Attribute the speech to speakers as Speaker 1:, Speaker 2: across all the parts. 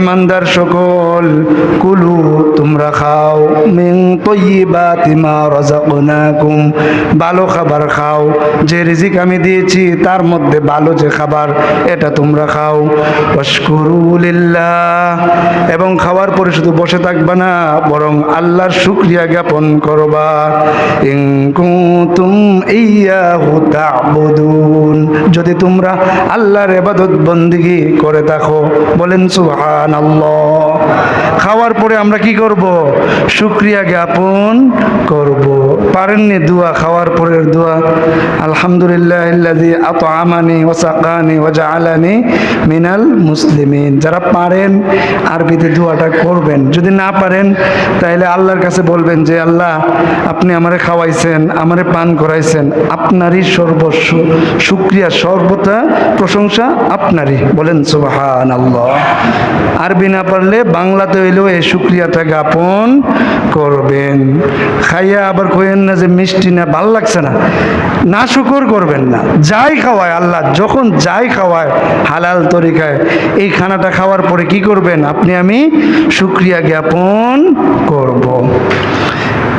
Speaker 1: ইমানদার সকল, কুলু, তোমরা খাও। মা রাযাকনাকুম, ভালো খাবার খাও। যে রিজিক আমি দিয়েছি, তার মধ্যে ভালো যে খাবার, এটা তোমরা খাও। এবং খাওয়ার পরে শুধু বসে থাকবা না, বরং আল্লাহর শুক্রিয়া জ্ঞাপন করবা। ইন কুনতুম ইয়াহু তা'বুদুন। যদি তোমরা আল্লাহর ইবাদত বন্দিগি করে থাকো, বলেন সুবহানাল্লাহ। আমরা কি করব? শুক্রিয়া জ্ঞাপন করব। পারেননি দোয়া, খাওয়ার পরের দোয়া। আলহামদুলিল্লাহ আল্লাযী আত'আমানি ওয়া সাকানি ওয়া জাআলানি মিনাল মুসলিমিন। যারা পারেন আরবিতে দোয়াটা করবেন। যদি না পারেন তাহলে আল্লাহর কাছে বলবেন যে, আল্লাহ, আপনি আমারে খাওয়াইছেন, আমারে পান করাইছেন। আপনারই সর্বস্ব, শুক্রিয়া, সর্বতা, প্রশংসা আপনারই। বলেন সুবাহান আল্লাহ আরবি না পারলে বাংলাতে হইলেও এই শুক্রিয়াটা জ্ঞাপন করবেন। খাইয়া আবার কইেন না যে মিষ্টি না, ভালো লাগছে না। না শুকর করবেন না। যাই খাওয়ায় আল্লাহ, যখন যাই খাওয়ায়, হালাল তরিকায়, এই খানাটা খাওয়ার পরে কি করবেন? আপনি আমি শুক্রিয়া জ্ঞাপন করব।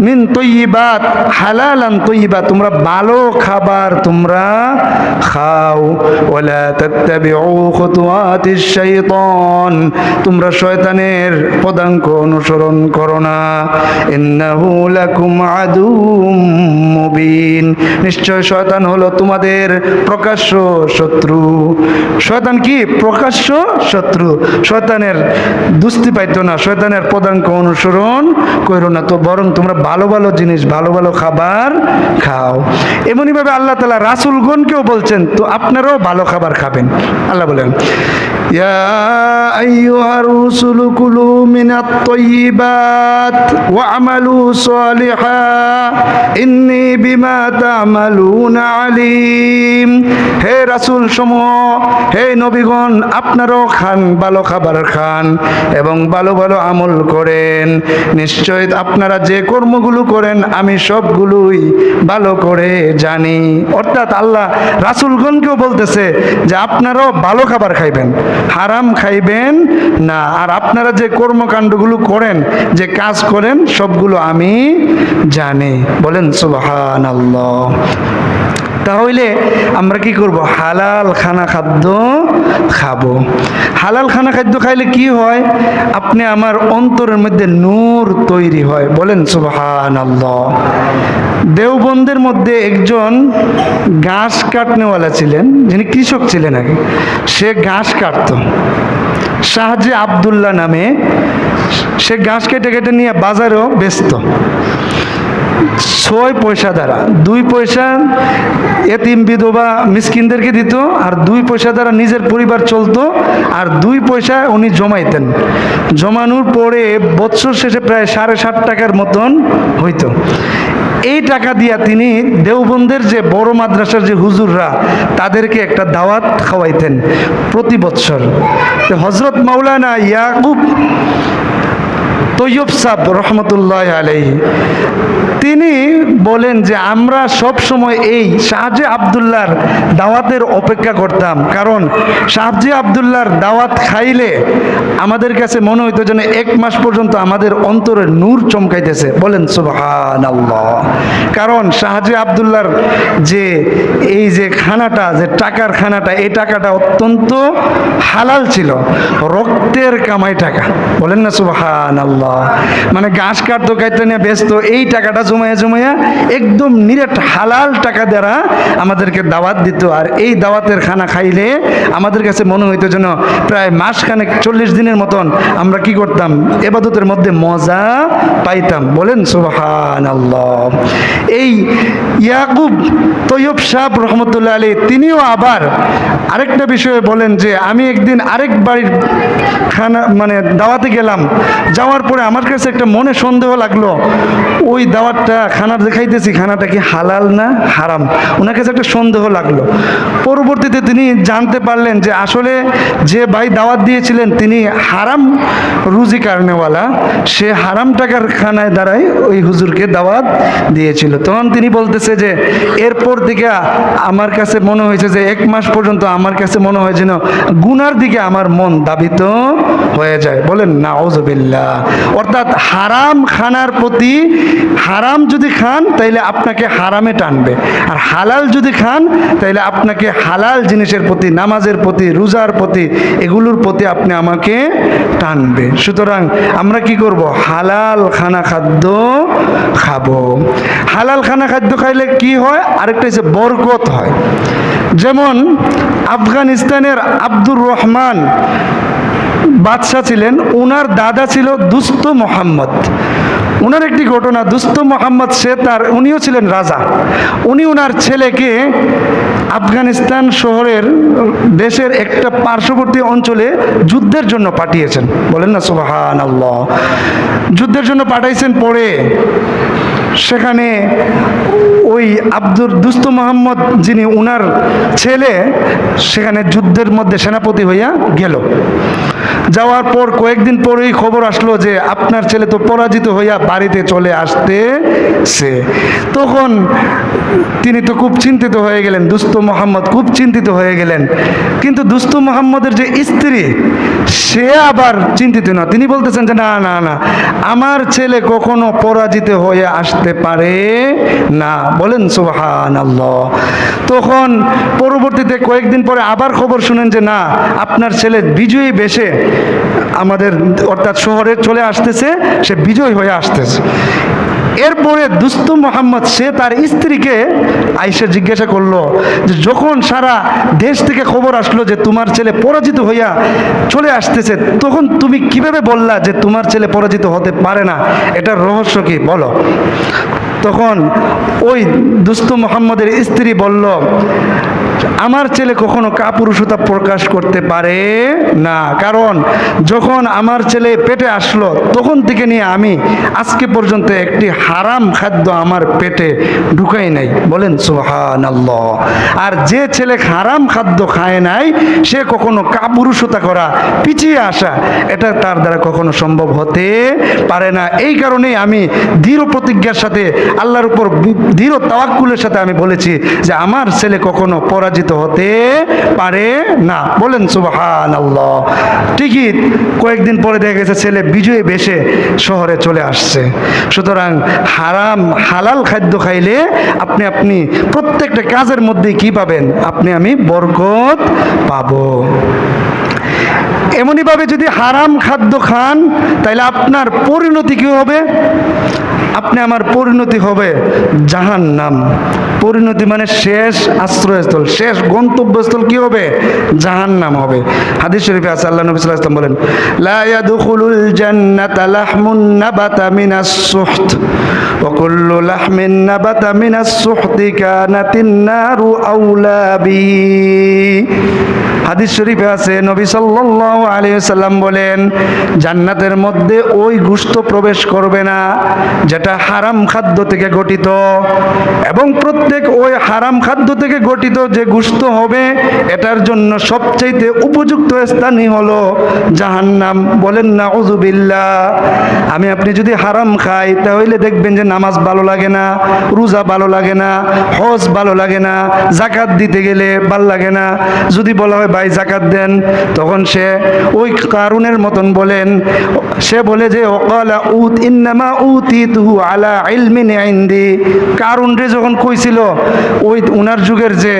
Speaker 1: মিন তৈবাত হালালান তৈবা তোমরা ভালো খাবার তোমরা খাও। ওলা তোমরা শয়তানের পদাঙ্ক অনুসরণ করো না। ইন্নাহু আদুউম মুবিন। নিশ্চয় শয়তান হলো তোমাদের প্রকাশ্য শত্রু। শয়তান কি? প্রকাশ্য শত্রু। শয়তানের দুস্তি পাইতো না, শয়তানের পদাঙ্ক অনুসরণ করো না তো বরং তোমরা ভালো ভালো জিনিস, ভালো ভালো খাবার খাও। এমনইভাবে আল্লাহ তালা রাসুলগণকেও বলছেন, তো আপনারাও ভালো খাবার খাবেন। আল্লাহ বলেন আইয়ুহার রুসুলু কুলু মিনাত তাইয়্যিবাত ওয়া আমালু সালিহা, ইন্নী বিমা তা'মালুনা আলিম। হে রাসূল সমূহ হে নবীগণ, আপনারাও খান, ভালো খাবার খান এবং ভালো ভালো আমল করেন। নিশ্চয় আপনারা যে কর্মগুলো করেন, আমি সবগুলোই ভালো করে জানি। অর্থাৎ আল্লাহ রাসুলগণকেও বলতেছে যে আপনারাও ভালো খাবার খাইবেন, হারাম খাইবেন না। আর আপনারা যে কর্মকাণ্ডগুলো করেন, যে কাজ করেন, সবগুলো আমি জানি। বলেন সুবাহান আল্লাহ তাহলে আমরা কি করব? হালাল খানা খাদ্য খাব। হালাল খানা খাদ্য খাইলে কি হয়? আপনি আমার অন্তরের মধ্যে নূর তৈরি হয়। বলেন সুবহান আল্লাহ দেওবন্দের মধ্যে একজন ঘাস কাটনেওয়ালা ছিলেন, যিনি কৃষক ছিলেন আগে। সে ঘাস কাটত। শাহজি আবদুল্লাহ নামে সে ঘাস কেটে কেটে নিয়ে বাজারেও ব্যস্ত ছয় পয়সা দ্বারা, দুই পয়সা এতিম বিধবা মিসকিনদেরকে দিত, আর দুই পয়সা দ্বারা নিজের পরিবার চলতো, আর দুই পয়সা উনি জমাইতেন। জমানোর পরে বছর শেষে প্রায় সাড়ে ষাট টাকার মতন হইতো। এই টাকা দিয়া তিনি দেওবন্দের যে বড় মাদ্রাসার যে হুজুররা, তাদেরকে একটা দাওয়াত খাওয়াইতেন প্রতি বৎসর। হজরত মাওলানা ইয়াকুব তৈয়ব সাহ রহমতুল্লাহ আলাই তিনি বলেন যে আমরা সব সময় এই শাহজি আবদুল্লার দাওয়াতের অপেক্ষা করতাম। কারণ শাহজি আবদুল্লার দাওয়াত খাইলে আমাদের কাছে মনে হইতো যেন এক মাস পর্যন্ত আমাদের অন্তরের নূর চমকাইতেছে। বলেন সুবহান কারণ শাহজি আবদুল্লার যে এই যে খানাটা, যে টাকার খানাটা, এই টাকাটা অত্যন্ত হালাল ছিল। রক্তের কামাই টাকা। বলেন না সুবহান আল্লাহ মানে ঘাস কাটতো কাটতে নিয়ে ব্যস্ত, এই টাকাটা জমায়া জমায়া একদম নিরেট হালাল টাকা দ্বারা আমাদেরকে দাওয়াত দিত। আর এই দাওয়াতের খানা খাইলে আমাদের কাছে মনে হইতো যেন প্রায় মাসখানেক, চল্লিশ দিনের মতন আমরা কি করতাম? এবাদতের মধ্যে মজা পাইতাম। বলেন সুবহান আল্লাহ এই ইয়াকুব তৈয়ব সাহ রহমতুল্লাহ আলী তিনিও আবার আরেকটা বিষয়ে বলেন যে, আমি একদিন আরেক বাড়ির খানা মানে দাওয়াতে গেলাম। যাওয়ার পরে আমার কাছে একটা মনে সন্দেহ লাগল, ওই দাওয়াতটা খানা দেখাইতেছি, খানাটা কি হালাল না হারাম? ওনার কাছে একটা সন্দেহ লাগল। পরবর্তীতে তিনি জানতে পারলেন যে আসলে যে ভাই দাওয়াত দিয়েছিলেন, তিনি হারাম রুজি কারণেওয়ালা সে হারাম টাকার খানায় দ্বারাই ওই হুজুরকে দাওয়াত দিয়েছিল। তখন তিনি বলতেছে যে, এরপর থেকে আমার কাছে মনে হয়েছে যে, এক মাস পর্যন্ত আমার কাছে মনে হয় যেন গুনার দিকে আমার মন দাবিত হয়ে যায়। বলেন নাউজবিল্লা অর্থাৎ হারাম খানার প্রতি হারাম যদি খান, তাইলে আপনাকে হারামে টানবে। আর হালাল যদি খান, তাইলে আপনাকে হালাল জিনিসের প্রতি, নামাজের প্রতি, রোজার প্রতি, এগুলোর প্রতি আপনি আমাকে টানবে। সুতরাং আমরা কি করব? হালাল খানা খাদ্য খাব। হালাল খানা খাদ্য খাইলে কি হয়? আরেকটা হচ্ছে বরকত হয়। যেমন আফগানিস্তানের আব্দুর রহমান বাদশাহ ছিলেন, ওনার দাদা ছিল দুস্ত মোহাম্মদ। ওনার একটি ঘটনা, দুস্ত মোহাম্মদ সে তার উনিও ছিলেন রাজা। উনি ওনার ছেলেকে আফগানিস্তান শহরের দেশের একটা পার্শ্ববর্তী অঞ্চলে যুদ্ধের জন্য পাঠিয়েছেন। বলেন না সোহান আল্লাহ যুদ্ধের জন্য পাঠাইছেন পরে সেখানে ওই আব্দুর, দুস্ত মোহাম্মদ যিনি উনার ছেলে, সেখানে যুদ্ধের মধ্যে সেনাপতি হইয়া গেল। যাওয়ার পর কয়েকদিন পরেই খবর আসলো যে আপনার ছেলে তো পরাজিত হইয়া বাড়িতে চলে আসতেছে। তখন তিনি তো খুব চিন্তিত হয়ে গেলেন, দুস্ত মোহাম্মদ খুব চিন্তিত হয়ে গেলেন। কিন্তু দুস্ত মোহাম্মদের যে স্ত্রী সে আবার চিন্তিত না। তিনি বলতেছেন যে, না না না, আমার ছেলে কখনো পরাজিত হয়ে আসতে পারে না। বলেন সুবহান আল্লাহ তখন পরবর্তীতে কয়েকদিন পরে আবার খবর শুনেন যে, না, আপনার ছেলে বিজয়ী বেশে আমাদের অর্থাৎ শহরে চলে আসতেছে, সে বিজয় হয়ে আসতেছে। এরপরে দুস্ত মোহাম্মদ, সে তার স্ত্রীকে আইসে জিজ্ঞাসা করল যে, যখন সারা দেশ থেকে খবর আসলো যে তোমার ছেলে পরাজিত হইয়া চলে আসতেছে, তখন তুমি কীভাবে বললা যে তোমার ছেলে পরাজিত হতে পারে না? এটার রহস্য কি? বলো। তখন ওই দুস্ত মোহাম্মদের স্ত্রী বলল আমার ছেলে কখনো কাপুরুষতা প্রকাশ করতে পারে না। কারণ যখন আমার ছেলে পেটে আসলো, তখন থেকে নিয়ে আমি আজকে পর্যন্ত একটি হারাম খাদ্য আমার পেটে ঢুকাই নাই। বলেন সোহান আল্লাহ আর যে ছেলে হারাম খাদ্য খায় নাই, সে কখনো কাপুরুষতা করা, পিছিয়ে আসা, এটা তার দ্বারা কখনো সম্ভব হতে পারে না। এই কারণেই আমি দৃঢ় প্রতিজ্ঞার সাথে আল্লাহর উপর দৃঢ় তাওয়াক্কুলের সাথে আমি বলেছি যে আমার ছেলে কখনো পরাজিত হতে পারে না। বলেন সুবহান আল্লাহ ঠিকই কয়েকদিন পরে দেখা গেছে, ছেলে বিজয়ী বেশে শহরে চলে আসছে। সুতরাং হারাম, হালাল খাদ্য খাইলে আপনি আপনি প্রত্যেকটা কাজের মধ্যে কি পাবেন? আপনি, আমি বরকত পাবো। এমনইভাবে যদি হারাম খাদ্য খান তাহলে আপনার পরিণতি কি হবে? আপনি আমার পরিণতি হবে জাহান নাম পরিণতি মানে শেষ আশ্রয়স্থল, শেষ গন্তব্যস্থল কি হবে? জাহান নাম হবে। হাদিস শরীফে আছে, আল্লাহ নবী সাল্লাল্লাহু আলাইহি ওয়াসাল্লাম বলেন, লা ইয়াদখুলুল জান্নাতা লাহমুন নাবাতা মিনাস সুহত কুল্লু লাহমিন নাবাতা মিনাস সুহতি কানাতিন নারু আউলা বিহি হাদিস শরীফে আছে, নবী সাল্লাল্লাহু আলাইহি সাল্লাম বলেন, জান্নাতের মধ্যে ওই গুস্ত প্রবেশ করবে না যেটা হারাম খাদ্য থেকে গঠিত। এবং প্রত্যেক ওই হারাম খাদ্য থেকে গঠিত যে গুস্ত হবে, এটার জন্য সবচাইতে উপযুক্ত স্থানই হলো জাহান্নাম। বলেন না উজুবিল্লাহ আমি, আপনি যদি হারাম খাই, তাহলে দেখবেন যে নামাজ ভালো লাগে না, রোজা ভালো লাগে না, হজ ভালো লাগে না জাকাত দিতে গেলে ভালো লাগে না। যদি বলা হয়, ভাই জাকাত দেন, তখন সে ওই কারুনের মতন বলেন। সে বলে যে, ওকালা উত, ইন্নামা উতি তুহু আলা ইলমিন ইন্দি। কারুন রে যখন কইছিল, ওই উনার যুগের যে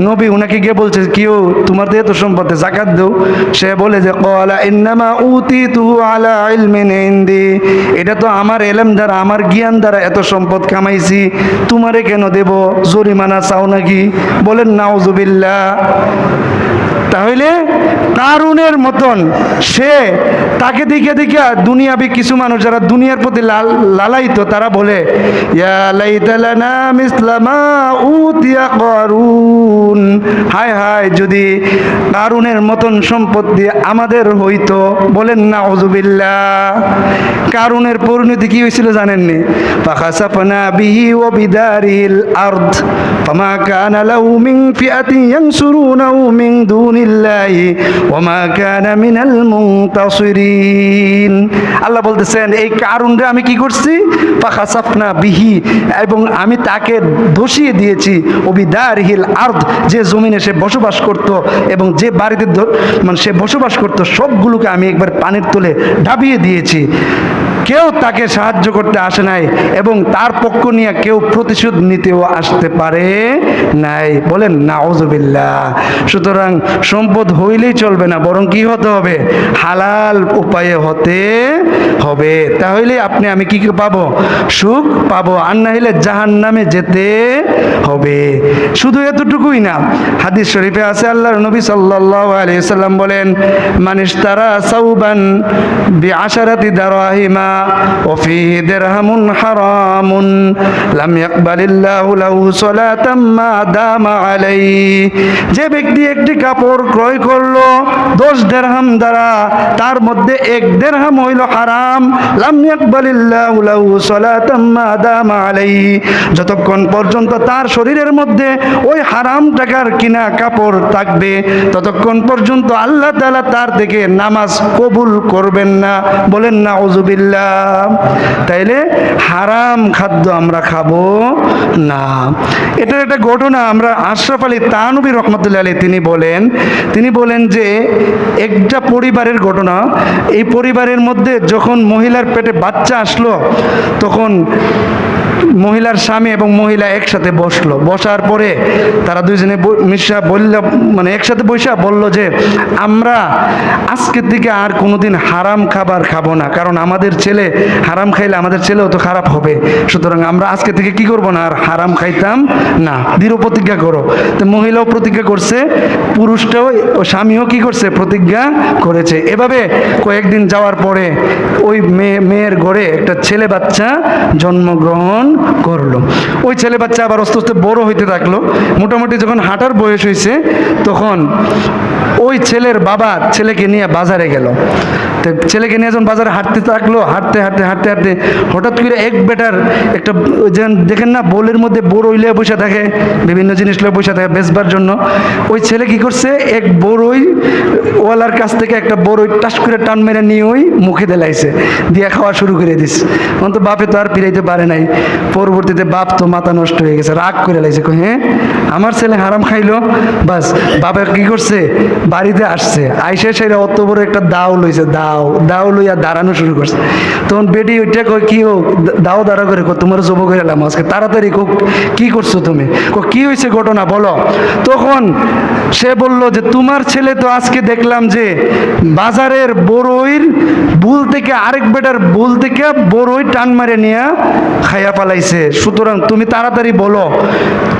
Speaker 1: নবী, উনাকে গিয়ে বলছে কেউ তোমার দিয়ে তো সম্পদে জাকাত দেও। সে বলে যে, কলা ইন্নামা উতি তুহু আলা ইলমিন ইন্দি। এটা তো আমার এলেম দ্বারা, আমার জ্ঞান দ্বারা এত সম্পদ কামাইছি। তোমারে কেন দেব? জরিমানা চাও নাকি? বলেন, নাউজুবিল্লাহ। তাহলে কারুনের মতন সে তাকে দেখে দেখে দুনিয়াবি কিছু মানুষ যারা দুনিয়ার প্রতি লাল তারা বলে হায় হায়, যদি কারুনের মতন সম্পত্তি আমাদের হইতো, বলেন না অজুবিল্লাহ কারুনের পরিণতি কি হয়েছিল জানেননি? ফাখাসাফনা বিহি ও বিদারিল আরদ, ফামা কানা লাহু মিন ফিআতিন ইয়ানসুরুনাহু মিন দুনিল্লাহি ওমা কানা মিনাল মুনতাসিরিন। আল্লাহ বলতেছেন, এই কারুনরে আমি কি করছি? ফাখাসাফনা বিহি। এবং আমি তাকে ধসিয়ে দিয়েছি। ওবিদারিহিল আরদ, যে জমিনে সে বসবাস করত এবং যে বাড়িতে মানে সে বসবাস করত, সবগুলোকে আমি একবার পানির তলে ডাবিয়ে দিয়েছি। কেউ তাকে সাহায্য করতে আসে নাই এবং তার পক্ষ নিয়ে কেউ প্রতিশোধ নিতেও আসতে পারে নাই। বলেন, নাউজুবিল্লাহ। সুতরাং সম্পদ হইলেই চলবে না, বরং কি হতে হবে? হালাল উপায়ে হতে হবে। তাহলে আপনি, আমি কি পাবো? সুখ পাবো, আর না হলে জাহান নামে যেতে হবে। শুধু এতটুকুই না, হাদিস শরীফে আছে, আল্লাহর নবী আলাইহি সাল্লাম বলেন মানিস তারা সাউবান বি আশারাতি দারাহিমা ও ফিহি দিরহামুন হারামুন, লাম ইয়াকবালিল্লাহু লাহু সালাতাম মা দামা আলাইহি। যে ব্যক্তি একটি কাপড় ক্রয় করল, দশ দেড়হাম দ্বারা, তার মধ্যে এক দেড়হাম হইল হারাম। লাম ইয়াকবালিল্লাহু লাহু সালাতাম মা দামা আলাইহি। যতক্ষণ পর্যন্ত তার শরীরের মধ্যে ওই হারাম টাকার কিনা কাপড় থাকবে, ততক্ষণ পর্যন্ত আল্লাহ তাআলা তার থেকে নামাজ কবুল করবেন না। বলেন না ওজুবিল্লাহ তাইলে হারাম খাদ্য আমরা খাব না। এটার একটা ঘটনা আমরা আশরাফ আলী তানবী রহমতুল্লাহ আলী তিনি বলেন তিনি বলেন যে একটা পরিবারের ঘটনা, এই পরিবারের মধ্যে যখন মহিলার পেটে বাচ্চা আসলো, তখন মহিলার স্বামী এবং মহিলা একসাথে বসল। বসার পরে তারা দুইজনে মিশা বলল মানে একসাথে বসা বলল যে, আমরা আজকের থেকে আর কোনোদিন হারাম খাবার খাব না, কারণ আমাদের ছেলে হারাম খাইলে আমাদের ছেলেও তো খারাপ হবে। সুতরাং আমরা আজকে থেকে কি করব না, আর হারাম খাইতাম না। দৃঢ় প্রতিজ্ঞা করো। তো মহিলাও প্রতিজ্ঞা করছে, পুরুষটাও, ও স্বামীও কি করছে, প্রতিজ্ঞা করেছে। এভাবে কয়েকদিন যাওয়ার পরে ওই মেয়ে, মেয়ের ঘরে একটা ছেলে বাচ্চা জন্মগ্রহণ করল। ওই ছেলে বাচ্চা আবার আস্তে আস্তে বড় হইতে থাকল। মোটামুটি যখন হাঁটার বয়স হয়েছে তখন ওই ছেলের বাবা ছেলেকে নিয়ে বাজারে গেল। তো ছেলেকে নিয়ে যখন বাজারে হাঁটতে থাকল হাঁটতে হাঁটতে হাঁটতে হাঁটতে হঠাৎ করে এক বেটার একটা ওই যে দেখেন না বোলের মধ্যে বড়ই লিয়ে বসে থাকে বিভিন্ন জিনিস লিয়ে বসে থাকে বেচবার জন্য। ওই ছেলে কি করছে এক বড়ই ওয়ালার কাছ থেকে একটা বড়ই টাস করে টান মেরে নিয়ে ওই মুখে দেলাইছে দিয়ে খাওয়া শুরু করে দিস তখন তো বাপে তো আর ফিরাইতে পারে নাই। পরবর্তীতে বাপ তো মাথা নষ্ট হয়ে গেছে রাগ করে কই, হ্যাঁ আমার ছেলে হারাম খাইলো বাস বাবা কি করছে বাড়িতে আসছে, আইসে সেটা অত বড় একটা দাও লইছে, দাও দাও লইয়া দাঁড়ানো শুরু করছে। তখন বেটি ওইটা কই কি হোক দাও দাঁড়া করে তোমার জব করে এলাম আজকে, তাড়াতাড়ি কো কি করছ তুমি? কো কি হয়েছে ঘটনা, বলো। তখন সে বলল যে, তোমার ছেলে তো আজকে দেখলাম যে, বাজারের বড়ইর বুল থেকে আরেক বেটার বুল থেকে বড়ই টান মারে নিয়ে খাইয়া পালাইছে। সুতরাং তুমি তাড়াতাড়ি বলো,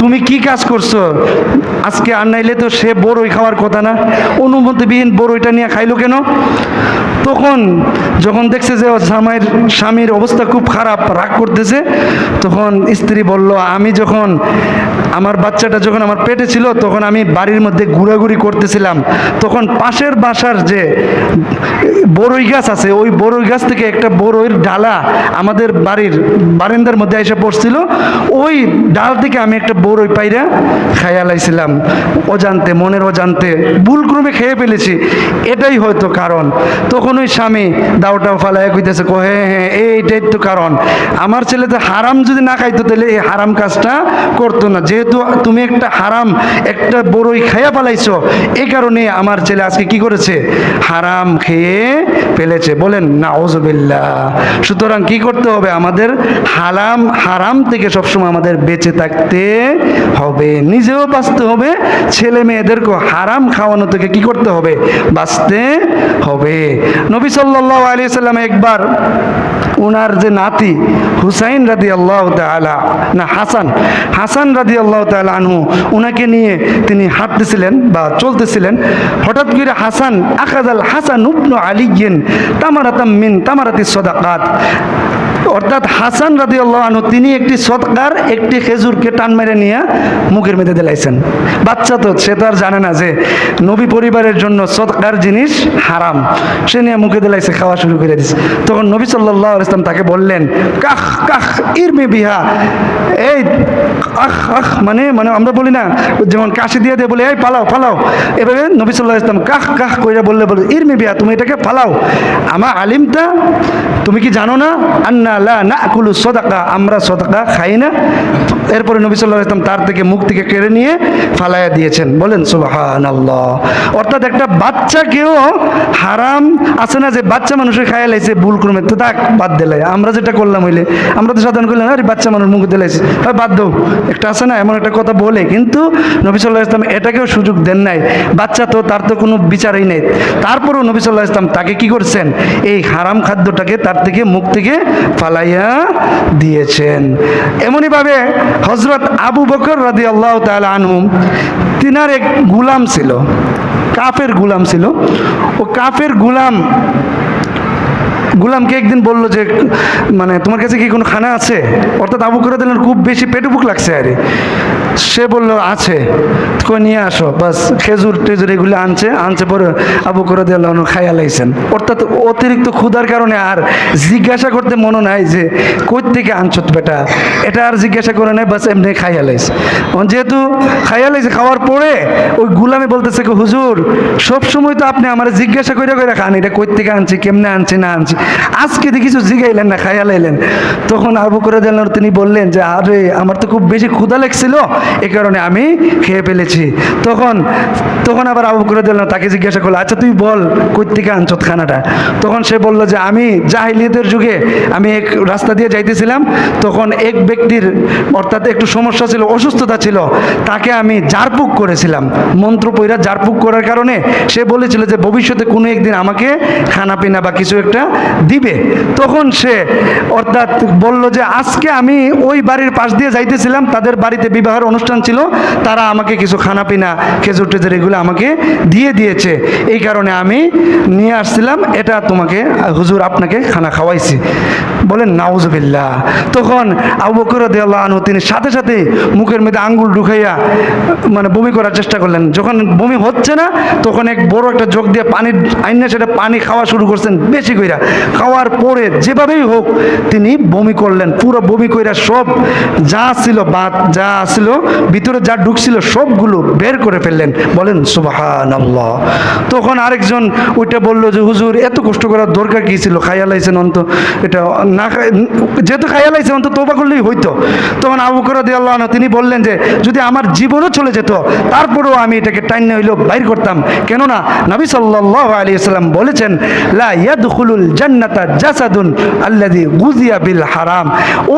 Speaker 1: তুমি কি কাজ করছ? আজকে আর নাইলে তো সে বড়ই খাওয়ার কথা না। অনুমতিবিহীন বড়ইটা নিয়ে খাইলো কেন? তখন যখন দেখছে যে স্বামীর স্বামীর অবস্থা খুব খারাপ, রাগ করতেছে, তখন স্ত্রী বলল, আমি যখন আমার বাচ্চাটা যখন আমার পেটে ছিল, তখন আমি বাড়ির মধ্যে ঘোরাঘুরি করতেছিলাম। তখন পাশের বাসার যে বড়ই গাছ আছে, ওই বড়ই গাছ থেকে একটা বড়ইর ডালা আমাদের বাড়ির বারান্দার মধ্যে এসে পড়ছিল। ওই ডাল থেকে আমি একটা বড়ই পাইরা খাইয়া লাইছিলাম। অজান্তে, মনের অজান্তে ভুলক্রমে খেয়ে ফেলেছি। এটাই হয়তো কারণ। তখন ওই স্বামী দাওটাও ফালায় কইতেছে, কো হ্যাঁ হ্যাঁ এইটাই তো কারণ। আমার ছেলে তো হারাম যদি না খাইতো, তাহলে এই হারাম কাজটা করতো না। যেহেতু তুমি একটা হারাম, একটা বড়ই খাইয়া পালাইছো এই কারণে আমার ছেলে আজকে কি করেছে? হারাম খেয়ে ফেলেছে। বলেন না ওজবিল্লা সুতরাং কি করতে হবে? আমাদের হারাম হারাম থেকে সবসময় আমাদের বেঁচে থাকতে হবে। নিজেও বাঁচতে হবে। ছেলে মেয়েদেরকে হারাম খাওয়ানো থেকে কি করতে হবে? বাঁচতে হবে। নবী সাল্লাহ আলী সাল্লাম একবার ওনার যে নাতি হুসাইন রাদি আল্লাহ তালা না, হাসান হাসান রাদি আল্লাহ তালা আনহু ওনাকে নিয়ে তিনি হাঁটতেছিলেন বা চলতেছিলেন। হঠাৎ করে হাসান আকাজাল হাসান উবনু আলিগিন তামারাতাম মিন তামারাতি সদাকাত। অর্থাৎ হাসান রাদি আল্লাহ আনহু, তিনি একটি সৎকার একটি খেজুরকে টান মেরে নিয়ে মুখের মধ্যে দিলাইছেন বাচ্চা তো, সে তো আর জানে না যে নবী পরিবারের জন্য সৎকার জিনিস হারাম। সে নিয়ে মুখে দিলাইছে খাওয়া শুরু করে দিছে। তখন নবী সাল্লাহ ইসলাম তাকে বললেন, কাহ কাহ, ইরমে বিহা। এই, আহ আহ মানে মানে আমরা বলি না, যেমন কাশি দিয়ে দিয়ে বলে, এই পালাও পালাও। এভাবে নবী সাল্লাহ ইসলাম কাহ কাহ কইরা বললে, বলে, ইরমে বিহা, তুমি এটাকে ফালাও আমার আলিমটা তুমি কি জানো না? আন্না লা না কুলু সদাকা, আমরা সদাকা খাই না। এরপরে নবী সাল্লাহ ইসলাম তার থেকে মুখ থেকে কেড়ে নিয়ে ফালাইয়া দিয়েছেন। বলেন সুবাহান আল্লাহ অর্থাৎ একটা বাচ্চাকেও হারাম আছে না যে বাচ্চা মানুষের খাইয়া লাইছে ভুল ক্রমে? তো তাক বাদ দিলাই আমরা যেটা করলাম হইলে, আমরা তো সাধারণ করলাম, আরে বাচ্চা মানুষ মুখ দিলাইছে হয় বাদ দাও। একটা আছে না, এমন একটা কথা বলে, কিন্তু নবী সাল্লাহ ইসলাম এটাকেও সুযোগ দেন নাই। বাচ্চা তো, তার তো কোনো বিচারই নেই। তারপরেও নবী সাল্লাহ ইসলাম তাকে কি করছেন? এই হারাম খাদ্যটাকে তার থেকে মুখ থেকে ফালাইয়া দিয়েছেন। এমনইভাবে হজরত আবু বকর রাদি আল্লাহ তালা আনহুম তিনার এক গুলাম ছিল কাফের গুলাম ছিল। ও কাফের গুলাম গুলামকে একদিন বলল যে মানে তোমার কাছে কি কোনো খানা আছে? অর্থাৎ আবু করে দিলেন খুব বেশি পেটে বুক লাগছে আরে। সে বলল, আছে। কই, নিয়ে আসো। বাস খেজুর টেজুর এগুলো আনছে। আনছে পরে আবু করে দিল খাইয়া লাইছেন। অর্থাৎ অতিরিক্ত ক্ষুধার কারণে আর জিজ্ঞাসা করতে মনে নাই যে কই থেকে আনছো বেটা? এটা আর জিজ্ঞাসা করে নাই, বাস এমনি খাইয়া লাইছে। যেহেতু খাইয়া লাইছে, খাওয়ার পরে ওই গুলামে বলতেছে হুজুর সব সময় তো আপনি আমার জিজ্ঞাসা করে করে খান, এটা কই থেকে আনছি, কেমনে আনছি, না আনছি? আজকে তো কিছু জিগাইলেন না খাইয়া লাইলেন তখন আবু করে দিলেন তিনি বললেন যে, আরে, আমার তো খুব বেশি ক্ষুধা লেগছিল, এ কারণে আমি খেয়ে ফেলেছি। তখন তখন আবার আবু করে দিলেন তাকে জিজ্ঞাসা করল আচ্ছা তুই বল কই থেকে আনছ খানাটা? তখন সে বলল যে, আমি জাহিলিয়তের যুগে, আমি এক রাস্তা দিয়ে যাইতেছিলাম, তখন এক ব্যক্তির, অর্থাৎ একটু সমস্যা ছিল, অসুস্থতা ছিল, তাকে আমি জারপুক করেছিলাম। মন্ত্র পৈরা জারপুক করার কারণে সে বলেছিল যে, ভবিষ্যতে কোনো একদিন আমাকে খানা পিনা বা কিছু একটা দিবে। তখন সে অর্থাৎ বলল যে, আজকে আমি ওই বাড়ির পাশ দিয়ে যাইতেছিলাম, তাদের বাড়িতে বিবাহের অনুষ্ঠান ছিল, তারা আমাকে কিছু খানা পিনা খেজুর টেজুর এগুলো আমাকে দিয়ে দিয়েছে। এই কারণে আমি নিয়ে আসছিলাম, এটা তোমাকে, হুজুর আপনাকে খানা খাওয়াইছি। বলেন নাউজবিল্লা তখন আবু বকর দেওয়াল্লাহ তিনি সাথে সাথে মুখের মধ্যে আঙ্গুল ঢুকাইয়া মানে বমি করার চেষ্টা করলেন। যখন বমি হচ্ছে না, তখন এক বড় একটা যোগ দিয়ে পানি আইনে সেটা পানি খাওয়া শুরু করছেন, বেশি কইরা। খাওয়ার পরে যেভাবেই হোক তিনি বমি করলেন, পুরো বমি কইরা সব যা ছিল বাত যা ছিল, ভিতরে যা ঢুকছিল সবগুলো বের করে ফেললেন। বলেন সুবাহান আল্লাহ তখন আরেকজন ওইটা বলল যে, হুজুর, এত কষ্ট করার দরকার কি ছিল? খাইয়া লাইছেন অন্ত এটা না যেহেতু খাইয়া লাইছে অন্ত তোবা করলেই হইতো। তখন আবু করে আল্লাহ তিনি বললেন যে, যদি আমার জীবনও চলে যেত, তারপরেও আমি এটাকে টাইনে হইলেও বাইর করতাম। কেননা নবী সাল্লাহ আলী সাল্লাম বলেছেন, লা ইয়াদখুলুল জান্নাতা জাসাদুন আল্লাযী গুজিয়া বিল হারাম।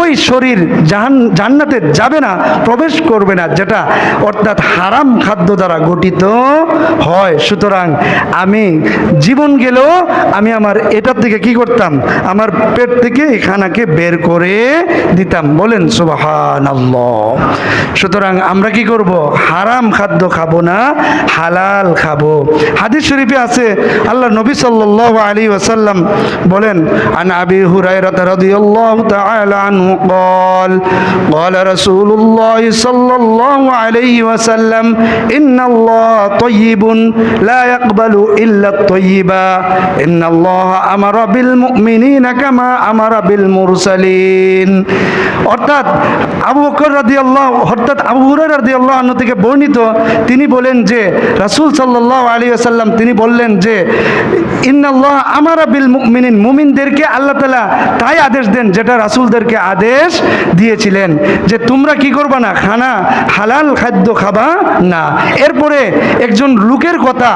Speaker 1: ওই শরীর জাহান, জান্নাতে যাবে না, প্রবেশ করবে না, যেটা অর্থাৎ হারাম খাদ্য দ্বারা গঠিত হয়। সুতরাং আমি জীবন গেলেও আমি আমার এটার থেকে কি করতাম? আমার পেট থেকে এই খানাকে বের করে দিতাম। বলেন সুবাহান সুতরাং আমরা কি করব? হারাম খাদ্য খাব না, হালাল খাব। হাদিস শরীফে আছে, আল্লাহ নবী সাল্লাল্লাহু আলী ওয়াসাল্লাম বলেন عن أبي هريرة رضي الله تعالى عنه قال قال رسول الله صلى الله عليه وسلم إن الله طيب لا يقبل إلا الطيبا إن الله أمر بالمؤمنين كما أمر بالمرسلين অর্থাৎ আবু বকর রাদিয়াল্লাহ অর্থাৎ আবু হুরায়রা রাদিয়াল্লাহু আনহু থেকে বর্ণিত তিনি বলেন যে রাসূল সাল্লাল্লাহু আলাইহি ওয়াসাল্লাম তিনি বললেন যে ইন্নাল্লাহ আমারা বিল মুমিনিন মুমিনদেরকে আল্লাহ তাআলা তাই আদেশ দেন, যেটা রাসূলদেরকে আদেশ দিয়েছিলেন যে তোমরা কি করবা না, খানা হালাল খাদ্য খাবা না। এরপরে একজন লোকের কথা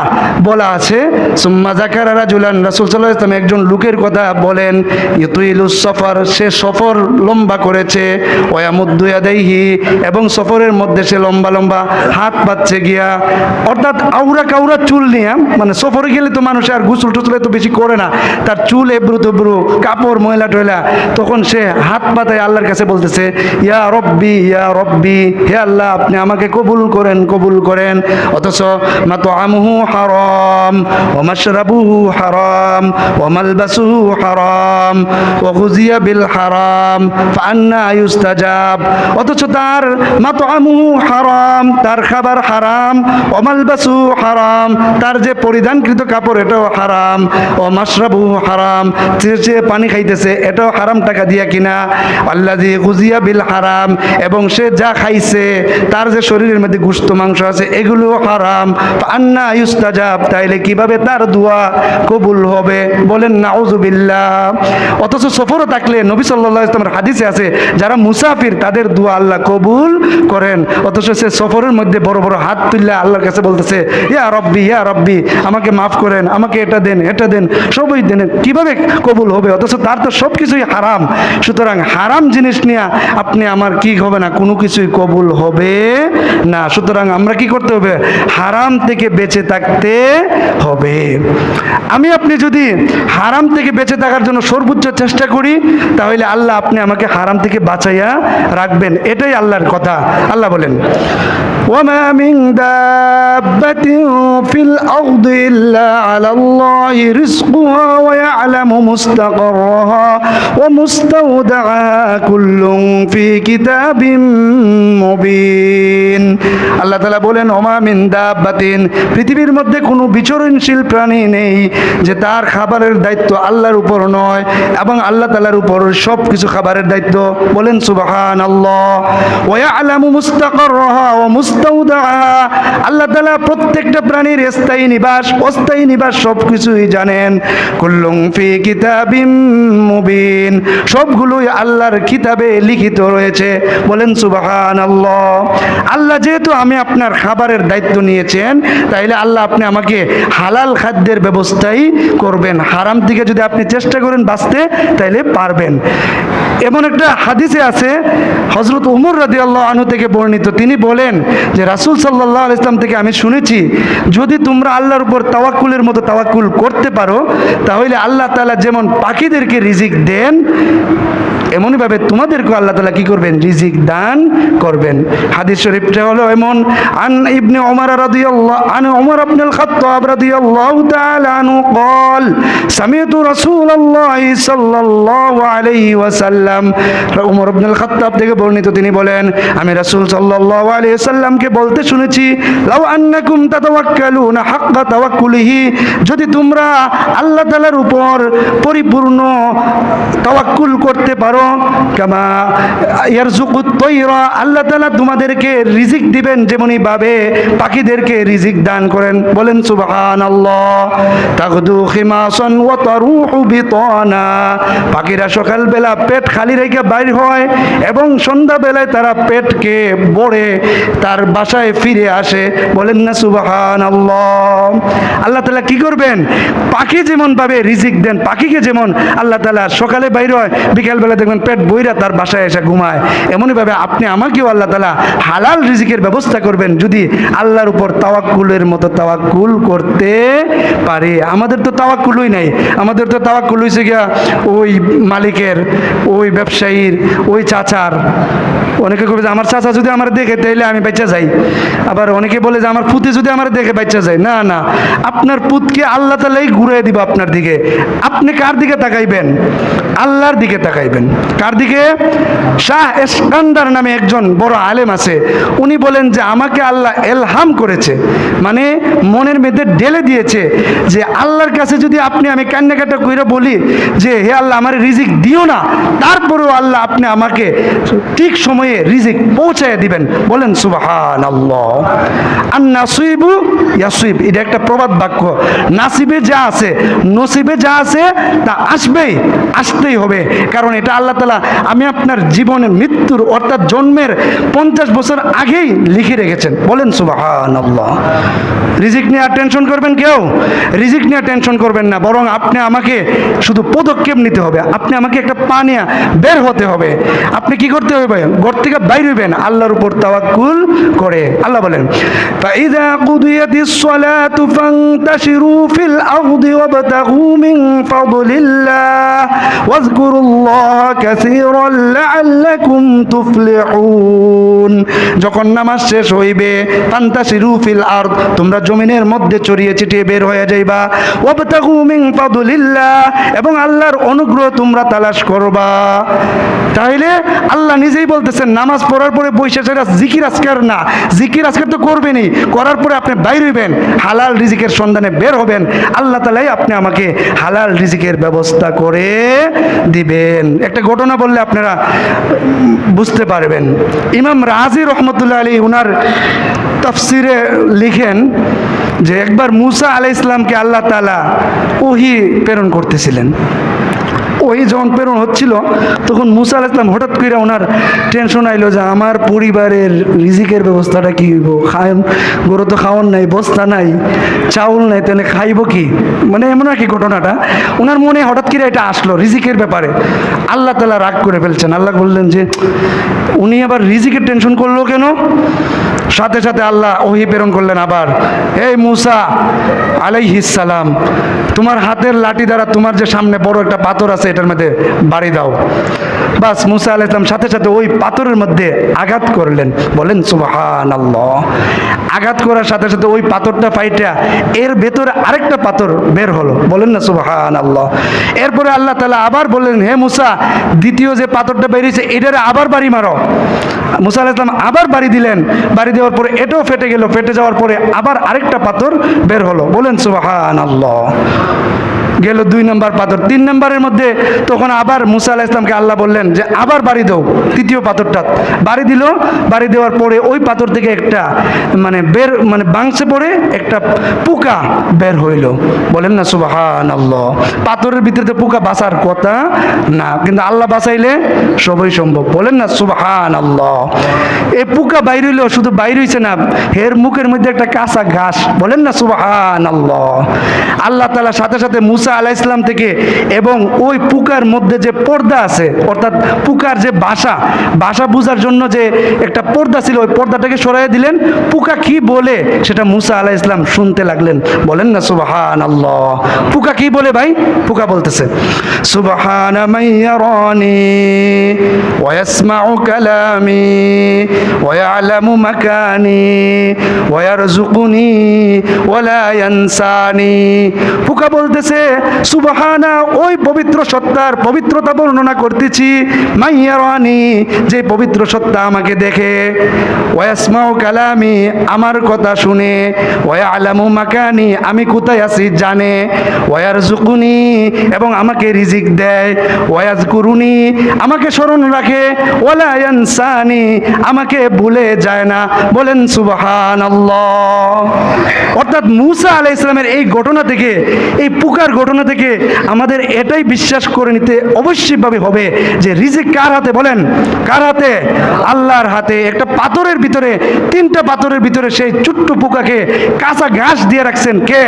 Speaker 1: বলা আছে, সুম্মা জাকারা রাজুলান, রাসূল আলাইহি একজন লোকের কথা বলেন ইতুইলুস সফর, সে সফর লম্বা করেছে ওয়ামুদ্দু ইয়াদাইহি, এবং সফরের মধ্যে সে লম্বা লম্বা হাত পাচ্ছে গিয়া, অর্থাৎ আউরা কাউরা চুল নিয়ে মানে সফরে গেলে তো মানুষ আর গুসল টুসলে তো বেশি করে না, তার চুল এবরু তবরু কাপড়, ময়লা টয়লা, তখন সে হাত পাতায় আল্লাহর কাছে বলতেছে, ইয়া রব্বি ইয়া রব্বি, হে আল্লাহ, আপনি আমাকে কবুল করেন কবুল করেন। অথচ মাতো আমহু হারাম ও মাশরাবুহু হারাম ও মালবাসুহু হারাম ও গুজিয়া বিল হারাম ফান্না ইউস্তাজাব। অথচ তার মাতো আমহু হারাম, তার খাবার হারাম ও মালবাসু হারাম, তার যে পরিধানকৃত কাপড়, এটাও হারাম ও মাশরাবু হারাম সে যে পানি খাইতেছে, এটাও হারাম টাকা দিয়া কিনা? আল্লাহ যে গুজিয়া বিল হারাম, এবং সে যা খাইছে, তার যে শরীরের মধ্যে গুস্ত মাংস আছে এগুলো হারাম। আন্না ইউস্তাজাব, তাইলে কীভাবে তার দোয়া কবুল হবে? বলেন নাউজুবিল্লাহ অথচ সফরও থাকলে নবী সাল্লাহ ইসলামের হাদিসে আছে, যারা মুসাফির, তাদের দোয়া আল্লাহ কবুল করেন। অথচ সে সফরের মধ্যে বড় বড় হাত তুললে আল্লাহর কাছে বলতেছে, ইয়া রব্বি ইয়া রব্বি, আমাকে মাফ করেন, আমাকে এটা দেন এটা দেন, সবই দেন। কীভাবে কবুল হবে অথচ তার তো সব কিছুই হারাম সুতরাং হারাম জিনিস নিয়ে আপনি আমার কি হবে না কোনো কিছুই কবুল হবে না সুতরাং আমরা কি করতে হবে হারাম থেকে বেঁচে থাকতে হবে আমি আপনি যদি হারাম থেকে বেঁচে থাকার জন্য সর্বোচ্চ চেষ্টা করি তাহলে আল্লাহ আপনি আমাকে হারাম থেকে বাঁচাইয়া রাখবেন এটাই আল্লাহর কথা আল্লাহ বলেন وما من دابة في الأرض إلا على الله رزقها ويعلم مستقرها ومستودعها كل في كتاب مبين আল্লাহ তালা বলেন ওমা মিন দাব্বাতিন পৃথিবীর মধ্যে কোনো বিচরণশীল প্রাণী নেই যে তার খাবারের দায়িত্ব আল্লাহর উপর নয় এবং আল্লাহ তালার উপর সব কিছু খাবারের দায়িত্ব বলেন সুবাহান আল্লাহ ওয়া আলামু মুস্তাকরহা ও মুস্তাউদাহা আল্লাহ তালা প্রত্যেকটা প্রাণীর স্থায়ী নিবাস অস্থায়ী নিবাস সব কিছুই জানেন কুল্লুং ফি কিতাবিম মুবিন। সবগুলোই আল্লাহর কিতাবে লিখিত রয়েছে। বলেন সুবাহান আল্লাহ আল্লাহ যেহেতু আমি আপনার খাবারের দায়িত্ব নিয়েছেন, তাইলে আল্লাহ আপনি আমাকে হালাল খাদ্যের ব্যবস্থাই করবেন। হারাম থেকে যদি আপনি চেষ্টা করেন বাঁচতে, তাইলে পারবেন। এমন একটা হাদিসে আছে হজরত উমর রাদি আল্লাহ আনু থেকে বর্ণিত। তিনি বলেন যে, রাসুল সাল্লাহ ইসলাম থেকে আমি শুনেছি, যদি তোমরা আল্লাহর উপর তাওয়াক্কুলের মতো তাওয়াক্কুল করতে পারো, তাহলে আল্লাহ তাআলা যেমন পাখিদেরকে রিজিক দেন এমনইভাবে তোমাদেরকে আল্লাহ তালা কি করবেন রিজিক দান করবেন হাদিস শরীফটা হলো এমন আন ইবনে ওমর রাদিয়াল্লাহ আন ওমর আব্দুল খাত্তাব রাদিয়াল্লাহু তাআলা আনহু قال سمعت رسول الله صلى الله عليه وسلم ওমর ইবনুল খাত্তাব থেকে বর্ণিত তিনি বলেন আমি রাসূল সাল্লাল্লাহু আলাইহি সাল্লামকে বলতে শুনেছি লাউ আন্নাকুম তাতাওয়াক্কালুনা হাক্কা তাওয়াক্কুলিহি যদি তোমরা আল্লাহ তাআলার উপর পরিপূর্ণ তাওয়াক্কুল করতে পারো কামা ইয়ারজুকুত তৈরা আল্লাহ তাআলা তোমাদেরকে রিজিক দিবেন যেমনই ভাবে পাখিদেরকে রিজিক দান করেন। বলেন খিমাসান ওয়া তারুহু বিতানা। পাখিরা সকালবেলা পেট খালি রেখে বাইর হয় এবং সন্ধ্যাবেলায় তারা পেটকে বড়ে তার বাসায় ফিরে আসে। বলেন না, সুবহানাল্লাহ। আল্লাহ তাআলা কি করবেন? পাখি যেমন ভাবে রিজিক দেন, পাখিকে যেমন আল্লাহ তাআলা সকালে বাইর হয়, বিকালবেলা দেখবেন পেট বইরা তার বাসায় এসে ঘুমায় এমনইভাবে আপনি আমাকেও আল্লাহ তালা হালাল রিজিকের ব্যবস্থা করবেন যদি আল্লাহর উপর তাওয়াক্কুলের মতো তাওয়াক্কুল করতে পারে। আমাদের তো তাওয়াক্কুলই নাই। আমাদের তো তাওয়াক্কুল হয়েছে গিয়া ওই মালিকের, ওই ব্যবসায়ীর, ওই চাচার অনেকে কবে যে, আমার চাচা যদি আমার দেখে, তাইলে আমি বাচ্চা যাই। আবার অনেকে বলে যে, আমার পুতে যদি আমার দেখে বাচ্চা যায়। না না, আপনার পুতকে আল্লাহ তালাই ঘুরে দিব আপনার দিকে। আপনি কার দিকে তাকাইবেন? আল্লাহর দিকে তাকাইবেন। কার দিকে? শাহ এসকান্দার নামে একজন বড় আলেম আছে। উনি বলেন যে, আমাকে আল্লাহ এলহাম করেছে। মানে মনের মধ্যে ঢেলে দিয়েছে যে, আল্লাহর কাছে যদি আপনি, আমি কান্নাকাটা কইরা বলি যে, হে আল্লাহ, আমার রিজিক দিও না, তারপরেও আল্লাহ আপনি আমাকে ঠিক সময়ে রিজিক পৌঁছায় দিবেন। বলেন সুবাহান আল্লাহ আর নাসিবু ইয়াসিব, এটা একটা প্রবাদ বাক্য। নাসিবে যা আছে, নসিবে যা আছে, তা আসবেই, আসতেই হবে। কারণ এটা আল্লাহ তালা আমি আপনার জীবনে মৃত্যুর অর্থাৎ জন্মের পঞ্চাশ বছর আগেই লিখে রেখেছেন। বলেন সুবাহান আল্লাহ রিজিক নিয়ে আর টেনশন করবেন কেউ? রিজিক নিয়ে টেনশন করবেন না, বরং আপনি আমাকে শুধু পদক্ষেপ নিতে হবে। আপনি আমাকে একটা পানিয়া বের হতে হবে। আপনি কি করতে হবে? ঘর থেকে বাইর হইবেন আল্লাহর উপর তাওয়াক্কুল করে আল্লাহ বলেন فإذا قضيت الصلاة فانتشروا في الأرض وابتغوا من فضل الله واذكروا الله كثيرا لعلكم تفلحون যখন নামাজ শেষ হইবে ফান্তাসিরু ফিল আরদ তোমরা জমিনের মধ্যে ছড়িয়ে ছিটিয়ে বের হয়ে যাইবা ওয়াবতাগু মিন ফাদলিল্লাহ এবং আল্লাহর অনুগ্রহ তোমরা তালাশ করবা তাইলে আল্লাহ নিজেই বলতেছেন নামাজ পড়ার পরে বসে সেটা জিকির আজকার না, জিকির আজকার তো করবেনই। করার পরে আপনি বাইর হইবেন, হালাল রিজিকের সন্ধানে বের হবেন। আল্লাহ তালাই আপনি আমাকে হালাল রিজিকের ব্যবস্থা করে দিবেন। একটা ঘটনা বললে আপনারা বুঝতে পারবেন। ইমাম রাজি রহমতুল্লাহ আলী উনার তফসিরে লিখেন যে, একবার মুসা আলাই ইসলামকে আল্লাহ তালা ওহি প্রেরণ করতেছিলেন। ওই যখন প্রেরণ হচ্ছিল, তখন মুসা আলাহ ইসলাম হঠাৎ করে ওনার টেনশন আইলো যে আমার পরিবারের রিজিকের ব্যবস্থাটা কি হইব? খায় গরু তো খাওয়ার নাই, বস্তা নাই, চাউল নাই, তাহলে খাইব কি? মানে এমন আর কি ঘটনাটা। ওনার মনে হঠাৎ করে এটা আসলো, রিজিকের ব্যাপারে। আল্লাহ তালা রাগ করে ফেলছেন। আল্লাহ বললেন যে, উনি আবার রিজিকের টেনশন করল কেন? সাথে সাথে আল্লাহ ওহি প্রেরণ করলেন আবার। এই মুসা সালাম, তোমার হাতের লাঠি দ্বারা তোমার যে সামনে বড় একটা পাথর আছে, এটার মধ্যে বাড়ি দাও। বাস মুসা আলাহ ইসলাম সাথে সাথে ওই পাথরের মধ্যে আঘাত করলেন। বলেন সুবাহান আল্লাহ আঘাত করার সাথে সাথে ওই পাথরটা ফাইটা, এর ভেতরে আরেকটা পাথর বের হলো। বলেন না সুবাহান আল্লাহ এরপরে আল্লাহ তালা আবার বললেন, হে মুসা, দ্বিতীয় যে পাথরটা বেরিয়েছে, এটারে আবার বাড়ি মারো। মুসা আলাইসলাম আবার বাড়ি দিলেন। বাড়ি দেওয়ার পরে এটাও ফেটে গেল। ফেটে যাওয়ার পরে আবার আরেকটা পাথর বের হলো। বলেন সুবাহান আল্লাহ গেল দুই নম্বর পাথর। তিন নম্বরের মধ্যে তখন আবার মুসা আলাহ ইসলামকে আল্লাহ বললেন যে, আবার বাড়ি দাও তৃতীয় পাথরটা। বাড়ি দিল, বাড়ি দেওয়ার পরে ওই পাথর থেকে একটা মানে বের মানে বাংসে পড়ে একটা পোকা বের হইল। বলেন না সুবাহান আল্লাহ পাথরের ভিতরে তো পোকা বাঁচার কথা না, কিন্তু আল্লাহ বাঁচাইলে সবই সম্ভব। বলেন না সুবাহান আল্লাহ এই পোকা বাইর হইলেও শুধু বাইর হইছে না, হের মুখের মধ্যে একটা কাঁচা ঘাস। বলেন না সুবাহান আল্লাহ আল্লাহ তালা সাথে সাথে মুসা আলাহ ইসলাম থেকে এবং ওই পুকার মধ্যে যে পর্দা আছে অর্থাৎ পুকার যে বাসা বাসা বুঝার জন্য যে একটা পর্দা ছিল ওই পর্দাটাকে সরাই দিলেন পুকা কি বলে সেটা মুসা আলাহ ইসলাম শুনতে লাগলেন বলেন না সুবাহান আল্লাহ পুকা কি বলে ভাই পুকা বলতেছে সুবাহান মাইয়ারানি ويسمع كلامي ويعلم مكاني ويرزقني ولا ينساني পুকা বলতেছে সুবাহানা, ওই পবিত্র সত্তার পবিত্রতা বর্ণনা করতেছি। মাইয়ারানি, যে পবিত্র সত্তা আমাকে দেখে। ওয়াসমাউ কালামি, আমার কথা শুনে। ওয়া আলামু মাকানি, আমি কোথায় আছি জানে। ওয়ার জুকুনি এবং আমাকে রিজিক দেয়। ওয়াজ কুরুনি আমাকে স্মরণ রাখে। ওলা ইয়ানসানি, আমাকে ভুলে যায় না। বলেন সুবহান অর্থাৎ মুসা আলাই ইসলামের এই ঘটনা থেকে এই পুকার ঘটনা থেকে আমাদের এটাই বিশ্বাস করে নিতে অবশ্যইভাবে হবে যে রিজিক কার হাতে বলেন? কার হাতে? আল্লাহর হাতে। একটা পাথরের ভিতরে, তিনটা পাথরের ভিতরে সেই ছোট্ট পোকাকে কাঁচা ঘাস দিয়ে রাখছেন কে?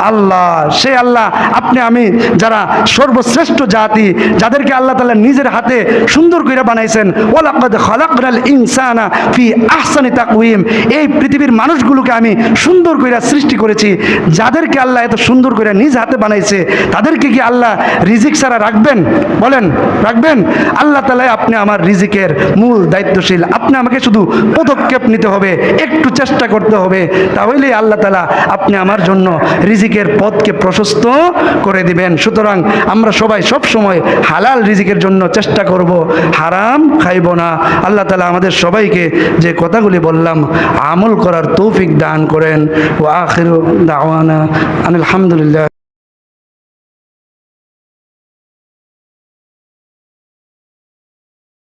Speaker 1: আল্লাহ। সে আল্লাহ, আপনি, আমি, যারা সর্বশ্রেষ্ঠ জাতি, যাদেরকে আল্লাহ তাআলা নিজের হাতে সুন্দর করে বানাইছেন, ওয়ালাকাদ খালাকনাল ইনসানা ফি আহসানি তাকওয়িম। এই পৃথিবীর মানুষগুলোকে আমি সুন্দর করে সৃষ্টি করেছি, যাদেরকে আল্লাহ এত সুন্দর করে নিজ হাতে বানাইছে বানাইছে, তাদেরকে কি আল্লাহ রিজিক ছাড়া রাখবেন? বলেন, রাখবেন? আল্লাহ তালাই আপনি আমার রিজিকের মূল দায়িত্বশীল। আপনি আমাকে শুধু পদক্ষেপ নিতে হবে, একটু চেষ্টা করতে হবে, তাহলেই আল্লাহ তালা আপনি আমার জন্য রিজিকের পথকে প্রশস্ত করে দিবেন। সুতরাং আমরা সবাই সব সময় হালাল রিজিকের জন্য চেষ্টা করব, হারাম খাইব না। আল্লাহ তালা আমাদের সবাইকে যে কথাগুলি বললাম, আমল করার তৌফিক দান করেন। ও আখির দাওয়ানা আলহামদুলিল্লাহ